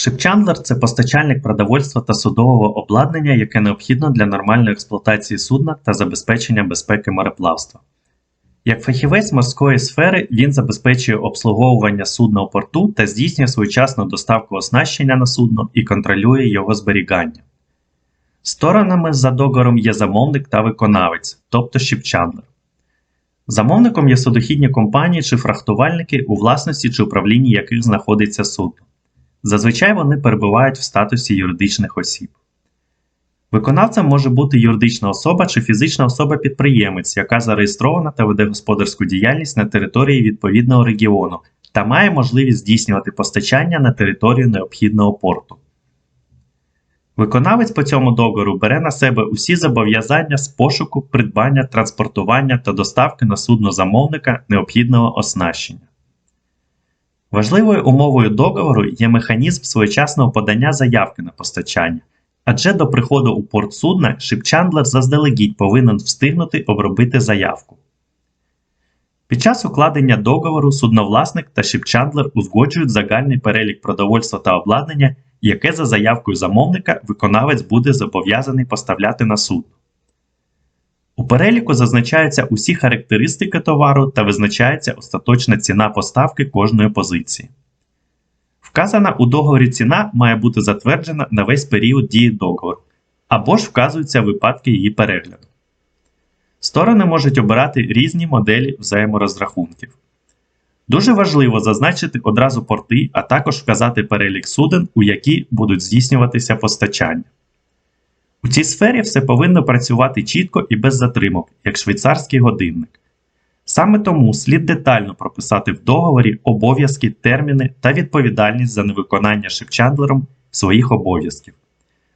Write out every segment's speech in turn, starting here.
Шипчандлер це постачальник продовольства та судового обладнання, яке необхідно для нормальної експлуатації судна та забезпечення безпеки мореплавства. Як фахівець морської сфери він забезпечує обслуговування судна у порту та здійснює своєчасну доставку оснащення на судно і контролює його зберігання. Сторонами за договором є замовник та виконавець, тобто шипчандлер. Замовником є судохідні компанії чи фрахтувальники, у власності чи управлінні яких знаходиться судно. Зазвичай вони перебувають в статусі юридичних осіб. Виконавцем може бути юридична особа чи фізична особа-підприємець, яка зареєстрована та веде господарську діяльність на території відповідного регіону та має можливість здійснювати постачання на територію необхідного порту. Виконавець по цьому договору бере на себе усі зобов'язання з пошуку, придбання, транспортування та доставки на судно замовника необхідного оснащення. Важливою умовою договору є механізм своєчасного подання заявки на постачання, адже до приходу у порт судна шипчандлер заздалегідь повинен встигнути обробити заявку. Під час укладення договору судновласник та шипчандлер узгоджують загальний перелік продовольства та обладнання, яке за заявкою замовника виконавець буде зобов'язаний поставляти на судно. У переліку зазначаються усі характеристики товару та визначається остаточна ціна поставки кожної позиції. Вказана у договорі ціна має бути затверджена на весь період дії договору, або ж вказуються випадки її перегляду. Сторони можуть обирати різні моделі взаєморозрахунків. Дуже важливо зазначити одразу порти, а також вказати перелік суден, у які будуть здійснюватися постачання. Цій сфері все повинно працювати чітко і без затримок, як швейцарський годинник. Саме тому слід детально прописати в договорі обов'язки, терміни та відповідальність за невиконання шипчандлером своїх обов'язків,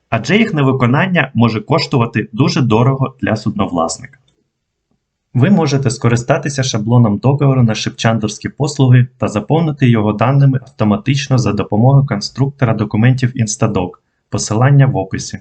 адже їх невиконання може коштувати дуже дорого для судновласника. Ви можете скористатися шаблоном договору на шипчандлерські послуги та заповнити його даними автоматично за допомогою конструктора документів Instadoc, посилання в описі.